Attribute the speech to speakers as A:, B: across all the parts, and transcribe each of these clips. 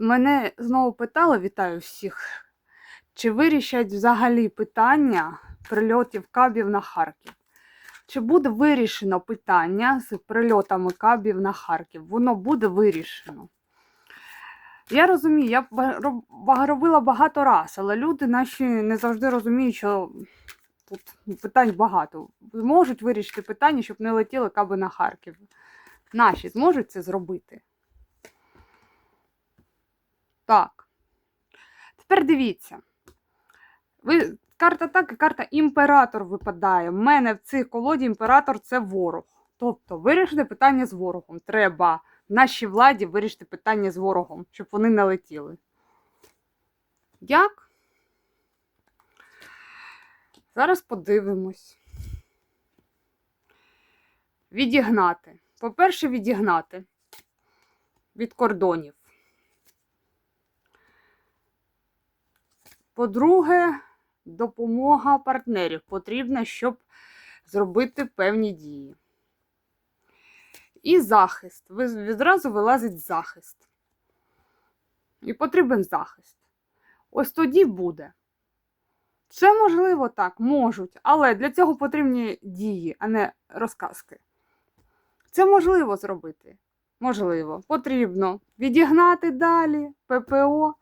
A: Мене знову питали, вітаю всіх, чи вирішать взагалі питання прильотів кабів на Харків? Чи буде вирішено питання з прильотами кабів на Харків? Воно буде вирішено. Я розумію, я робила багато раз, але люди наші не завжди розуміють, що тут питань багато. Зможуть вирішити питання, щоб не летіли каби на Харків. Наші зможуть це зробити. Так. Тепер дивіться. Ви, карта так і карта імператор випадає. У мене в цих колоді імператор це ворог. Тобто вирішити питання з ворогом. Треба нашій владі вирішити питання з ворогом, щоб вони не летіли. Як? Зараз подивимось. Відігнати. По-перше, відігнати від кордонів. По-друге, допомога партнерів потрібна, щоб зробити певні дії. І захист. Відразу вилазить захист. І потрібен захист. Ось тоді буде. Це можливо так, можуть, але для цього потрібні дії, а не розказки. Це можливо зробити. Можливо, потрібно відігнати далі ППО.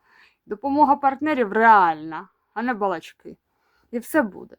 A: Допомога партнерів реальна, а не балачки. І все буде.